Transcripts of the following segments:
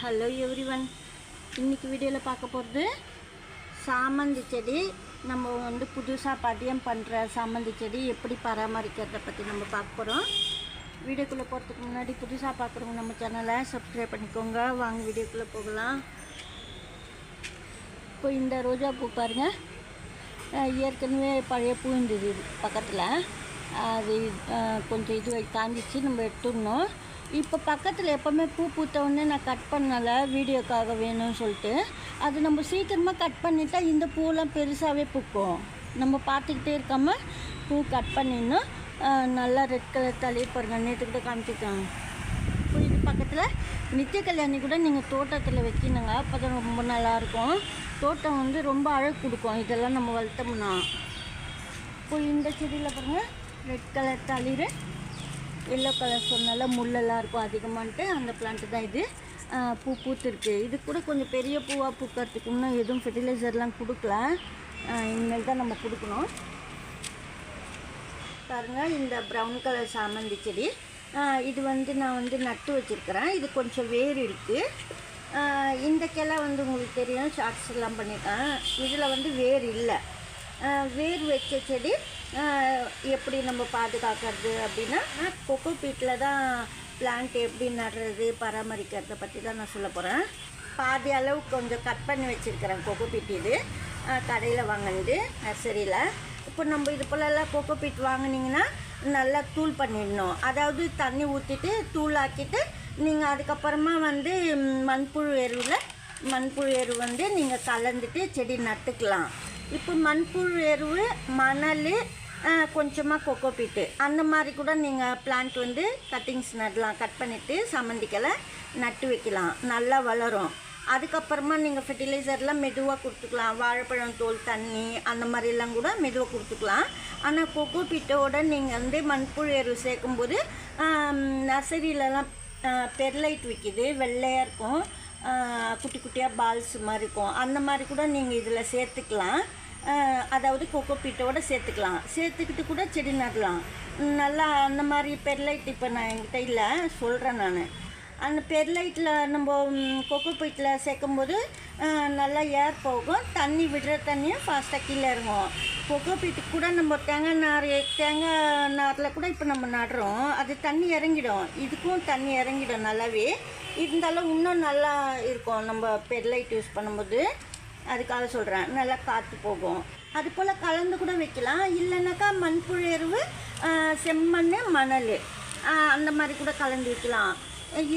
Hello every one இன்றைக்கி வீடியோவில் பார்க்க போகிறது சாமந்தி செடி. நம்ம வந்து புதுசாக பதியம் பண்ணுற சாமந்தி செடி எப்படி பராமரிக்கிறத பற்றி நம்ம பார்க்க போகிறோம் வீடியோக்குள்ளே போகிறதுக்கு முன்னாடி புதுசாக பார்க்குறவங்க நம்ம சேனலை சப்ஸ்கிரைப் பண்ணிக்கோங்க. வாங்க வீடியோக்குள்ளே போகலாம். இப்போ இந்த ரோஜா பூ பாருங்கள் ஏற்கனவே பழைய பூ இருந்தது பக்கத்தில். அது கொஞ்சம் இது காஞ்சிச்சு நம்ம எடுத்துடணும். இப்போ பக்கத்தில் எப்போவுமே பூ பூத்த உடனே நான் கட் பண்ணலை வீடியோக்காக வேணும்னு சொல்லிட்டு. அது நம்ம சீக்கிரமாக கட் பண்ணிட்டா இந்த பூலாம் பெருசாகவே பூக்கும். நம்ம பார்த்துக்கிட்டே இருக்காமல் பூ கட் பண்ணிடணும் நல்லா ரெட் கலர் தலையை பாருங்கள் நேற்று கூட காமிச்சிருக்காங்க இது பக்கத்தில் நித்திய கல்யாணி கூட நீங்கள் தோட்டத்தில் வைக்கணுங்க அப்போ தான் ரொம்ப நல்லாயிருக்கும் தோட்டம் வந்து ரொம்ப அழகு கொடுக்கும் இதெல்லாம் நம்ம வளர்த்தோம்னா. இப்போ இந்த செடியில் பாருங்கள் ரெட் கலர் தளிர். எல்லோ கலர் சொன்னால முள்ளெல்லாம் இருக்கும் அதிகமான்ட்டு அந்த பிளான்ட்டு தான் இது. பூ பூத்துருக்கு. இது கூட கொஞ்சம் பெரிய பூவாக பூக்கிறதுக்கு இன்னும் எதுவும் ஃபெர்டிலைசர்லாம் கொடுக்கல. இனிமேல் தான் நம்ம கொடுக்கணும். பாருங்கள் இந்த ப்ரௌன் கலர் சாமந்தி செடி. இது வந்து நான் வந்து நட்டு வச்சுருக்கிறேன். இது கொஞ்சம் வேர் இருக்குது இந்த கிளை வந்து உங்களுக்கு தெரியும் ஷார்ட்ஸ் எல்லாம் பண்ணியிருக்கேன். இதில் வந்து வேர் இல்லை. வேர் வச்ச செடி எப்படி நம்ம பாதுகாக்கிறது அப்படின்னா கொக்கோ பீட்டில் தான் பிளான்ட் எப்படி நடுறது பராமரிக்கிறத பற்றி தான் நான் சொல்ல போகிறேன் பாதி அளவு கொஞ்சம் கட் பண்ணி வச்சுருக்கிறேன் கொக்கோ பீட் இது. கடையில் வாங்கினது நர்சரியில். இப்போ நம்ம இது போலெல்லாம் கொக்கோ பீட் வாங்குனீங்கன்னா நல்லா தூள் பண்ணிடணும். அதாவது தண்ணி ஊற்றிட்டு தூள் ஆக்கிட்டு நீங்கள் அதுக்கப்புறமா வந்து மண்புழு எருவில் மண்புழு எரு வந்து நீங்கள் கலந்துட்டு செடி நட்டுக்கலாம். இப்போ மண்புழு எருவு மணல் கொஞ்சமாக கொக்கோ பீட்டு. அந்த மாதிரி கூட நீங்கள் பிளான்ட் வந்து கட்டிங்ஸ் நடலாம் கட் பண்ணிவிட்டு சம்மந்திக்கலை நட்டு வைக்கலாம். நல்லா வளரும். அதுக்கப்புறமா நீங்கள் ஃபெர்டிலைசர்லாம் மெதுவாக கொடுத்துக்கலாம். வாழைப்பழம் தோல் தண்ணி அந்த மாதிரிலாம் கூட மெதுவாக கொடுத்துக்கலாம். ஆனால் கொக்கோ பீட்டோட நீங்கள் வந்து மண்புழு எரு சேர்க்கும்போது நர்சரியிலலாம் பெர்லைட் விற்கிது வெள்ளையாக இருக்கும். குட்டி குட்டியாக பால்ஸ் மாதிரி இருக்கும். அந்த மாதிரி கூட நீங்கள் இதில் சேர்த்துக்கலாம். அதாவது கொக்கோ பீட்டோட சேர்த்துக்கலாம். சேர்த்துக்கிட்டு கூட செடி நடலாம். நல்லா அந்த மாதிரி பெர்லைட் இப்போ நான் என்கிட்ட இல்லை சொல்கிறேன் நான். அந்த பெர்லைட்டில் நம்ம கொக்கோ பீட்டில் சேர்க்கும்போது நல்லா ஏர் போகும். தண்ணி விடுற தண்ணியும் ஃபாஸ்ட்டாக கீழே இறங்கும். கொக்கோ பீட்டுக்கு கூட நம்ம தேங்காய் நார் தேங்காய் நாரில் கூட இப்போ நம்ம நடுறோம். அது தண்ணி இறங்கிடும். இதுக்கும் தண்ணி இறங்கிடும் நல்லாவே. இருந்தாலும் இன்னும் நல்லா இருக்கும். நம்ம பெர்லைட் யூஸ் பண்ணும்போது. அதுக்காக சொல்கிறேன் நல்லா காற்று போகும். அது போல் கலந்து கூட வைக்கலாம். இல்லைனாக்கா மண்புழு எருவு செம்மண் மணல். அந்த மாதிரி கூட கலந்து வைக்கலாம்.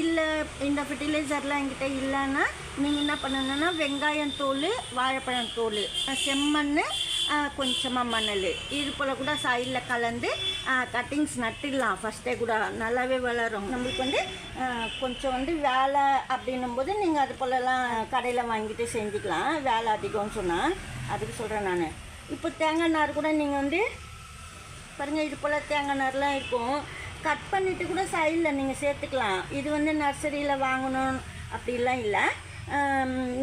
இல்லை இந்த ஃபெர்டிலைசர்லாம் என்கிட்ட இல்லைன்னா நீங்கள் என்ன பண்ணணுன்னா வெங்காயம் தோல் வாழைப்பழம் தோல் செம்மண் கொஞ்சமாக மணல். இது போல் கூட சைடில் கலந்து கட்டிங்ஸ் நட்டிடலாம். ஃபஸ்ட்டே கூட நல்லாவே வளரும். நம்மளுக்கு வந்து கொஞ்சம் வந்து வேலை அப்படின்னும் போது நீங்கள் அது போலலாம் கடையில் வாங்கிட்டு செஞ்சுக்கலாம். வேலை அதிகம்னு சொன்னால் அதுக்கு சொல்கிறேன் நான். இப்போ தேங்காய் நார் கூட நீங்கள் வந்து பாருங்கள் இது போல் தேங்காய் நார்லாம் இருக்கும். கட் பண்ணிவிட்டு கூட சைடில் நீங்கள் சேர்த்துக்கலாம். இது வந்து நர்சரியில் வாங்கணும் அப்படிலாம் இல்லை.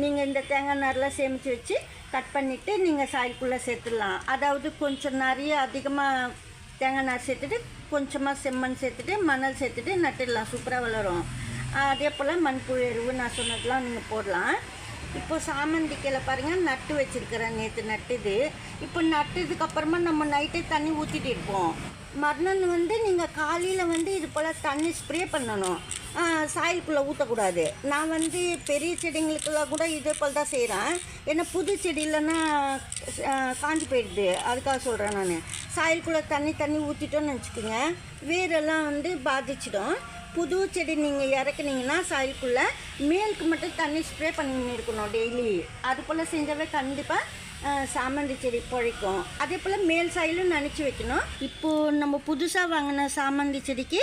நீங்கள் இந்த தேங்காய் நார்லாம் சேமித்து வச்சு கட் பண்ணிவிட்டு நீங்கள் சாய்க்குள்ளே சேர்த்துடலாம். அதாவது கொஞ்சம் நிறைய அதிகமாக தேங்காய் நார் சேர்த்துட்டு கொஞ்சமாக செம்மண் சேர்த்துட்டு மணல் சேர்த்துட்டு நட்டுடலாம். சூப்பராக வளரும். அதே போல் மண்புழு எருவு நான் சொன்னதெல்லாம் நீங்கள் போடலாம். இப்போ சாமந்திக்கையில் பாருங்கள் நட்டு வச்சுருக்கிறேன் நேற்று நட்டுது. இப்போ நட்டதுக்கப்புறமா நம்ம நைட்டே தண்ணி ஊற்றிட்டு இருப்போம். மறுநாள் வந்து நீங்கள் காலையில் வந்து இது போல் தண்ணி ஸ்ப்ரே பண்ணணும். சாயிலுக்குள்ளே ஊற்றக்கூடாது நான் வந்து பெரிய செடிங்களுக்கெல்லாம் கூட இதே போல் தான் செய்கிறேன் ஏன்னா புது செடியிலன்னா காஞ்சி போயிடுது. அதுக்காக சொல்கிறேன் நான். சாயலுக்குள்ளே தண்ணி தண்ணி ஊற்றிட்டோன்னு வச்சுக்கோங்க. வேரெல்லாம் வந்து பாதிச்சிடும். புது செடி நீங்கள் இறக்குனீங்கன்னா சாயலுக்குள்ளே மேலுக்கு மட்டும் தண்ணி ஸ்ப்ரே பண்ணின்னு இருக்கணும் டெய்லி. அது போல் செஞ்சாவே கண்டிப்பாக சாமந்தி செடி பிழைக்கும் அதே போல் மேல் சாயிலும் நினச்சி வைக்கணும். இப்போது நம்ம புதுசாக வாங்கின சாமந்தி செடிக்கு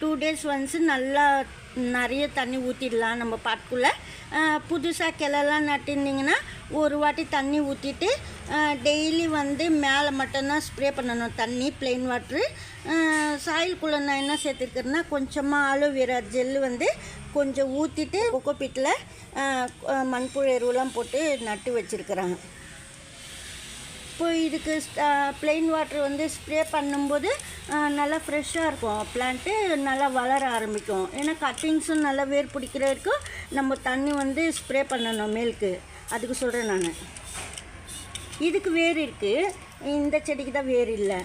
டூ டேஸ் ஒன்ஸ் நல்லா நிறைய தண்ணி ஊற்றிடலாம் நம்ம பாட்டுக்குள்ளே புதுசாக கிளெல்லாம் நட்டிருந்தீங்கன்னா ஒரு வாட்டி தண்ணி ஊற்றிட்டு டெய்லி வந்து மேலே மட்டும்தான் ஸ்ப்ரே பண்ணணும். தண்ணி பிளெயின் வாட்ரு சாயிலுக்குள்ளே நான் என்ன சேர்த்துருக்குறேன்னா கொஞ்சமாக ஆலோவேரா ஜெல்லு வந்து கொஞ்சம் ஊற்றிட்டு கொக்கோபீட்டில் மண்புழு எருவெலாம் போட்டு நட்டு வச்சுருக்குறேன். இப்போ இதுக்கு பிளெயின் வாட்டர் வந்து ஸ்ப்ரே பண்ணும்போது நல்லா ஃப்ரெஷ்ஷாக இருக்கும். பிளான்ட்டு நல்லா வளர ஆரம்பிக்கும். ஏன்னா கட்டிங்ஸும் நல்லா வேர் பிடிக்கிற வரைக்கும் நம்ம தண்ணி வந்து ஸ்ப்ரே பண்ணணும் மேலுக்கு அதுக்கு சொல்கிறேன் நான். இதுக்கு வேர் இருக்குது இந்த செடிக்கு தான் வேர் இல்லை.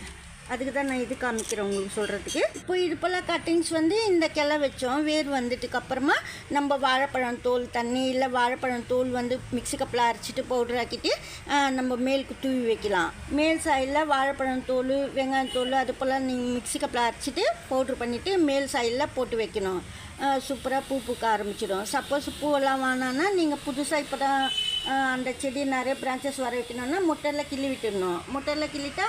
அதுக்கு தான் நான் இது காமிக்கிறேன் உங்களுக்கு சொல்கிறதுக்கு இப்போ இது போல் கட்டிங்ஸ் வந்து இந்த கிளை வச்சோம். வேர் வந்துட்டுக்கு அப்புறமா நம்ம வாழைப்பழம் தோல் தண்ணி இல்லை வாழைப்பழம் தோல் வந்து மிக்சி கப்பில் அரைச்சிட்டு பவுடர் ஆக்கிட்டு நம்ம மேலுக்கு தூவி வைக்கலாம். மேல் சைடில் வாழைப்பழம் தோல் வெங்காயம் தோல் அது போல் நீங்கள் மிக்ஸி கப்பில் அரைச்சிட்டு பவுட்ரு பண்ணிவிட்டு மேல் சைடில் போட்டு வைக்கணும். சூப்பராக பூ பூக்க ஆரம்பிச்சிடும். சப்போஸ் பூவெல்லாம் வாங்கினா நீங்கள் புதுசாக இப்போ தான் அந்த செடி நிறைய பிரான்ச்சஸ் வர வைக்கணும்னா முட்டையில் கிள்ளி விட்டுடணும். முட்டையில் கிள்ளிட்டா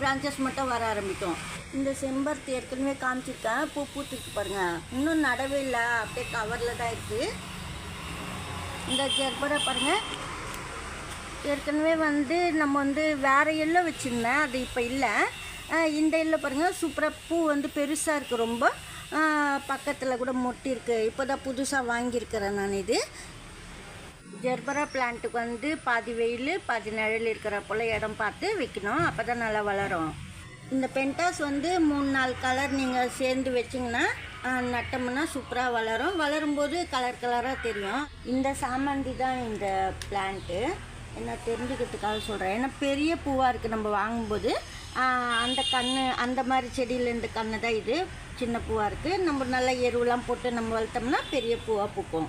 பிரான்ச்சஸ் மட்டும் வர ஆரம்பிக்கும். இந்த செம்பருத்தி ஏற்கனவே காமிச்சிருக்கேன். பூ பூத்துக்கு பாருங்கள் இன்னும் நடவே இல்லை. அப்படியே கவரில் தான் இருக்குது இந்த ஜெர்பரை பாருங்கள் ஏற்கனவே வந்து நம்ம வந்து வேறு எல்லோ வச்சுருந்தேன். அது இப்போ இல்லை. இந்த எல்லோ பாருங்கள் சூப்பராக பூ வந்து பெருசாக இருக்குது ரொம்ப. பக்கத்தில் கூட மொட்டி இருக்குது இப்போ தான் புதுசாக வாங்கியிருக்கிறேன் நான் இது. ஜெர்பரா பிளான்ட்டுக்கு வந்து பாதி வெயில் பாதி நிழல் இருக்கிற போல் இடம் பார்த்து வைக்கணும். அப்போ தான் நல்லா வளரும். இந்த பென்டாஸ் வந்து மூணு நாலு கலர் நீங்கள் சேர்ந்து வச்சிங்கன்னா நட்டோம்னா சூப்பராக வளரும். வளரும்போது கலர் கலராக தெரியும். இந்த சாமந்தி தான் இந்த பிளான்ட்டு என்ன தெரிஞ்சுக்கிறதுக்காக சொல்கிறேன் ஏன்னா பெரிய பூவாக இருக்குது நம்ம வாங்கும்போது அந்த கன்று அந்த மாதிரி செடியிலேருந்து கன்று தான் இது. சின்ன பூவாக இருக்குது நம்ம நல்ல எருவெலாம் போட்டு நம்ம வளர்த்தோம்னா பெரிய பூவாக பூக்கும்.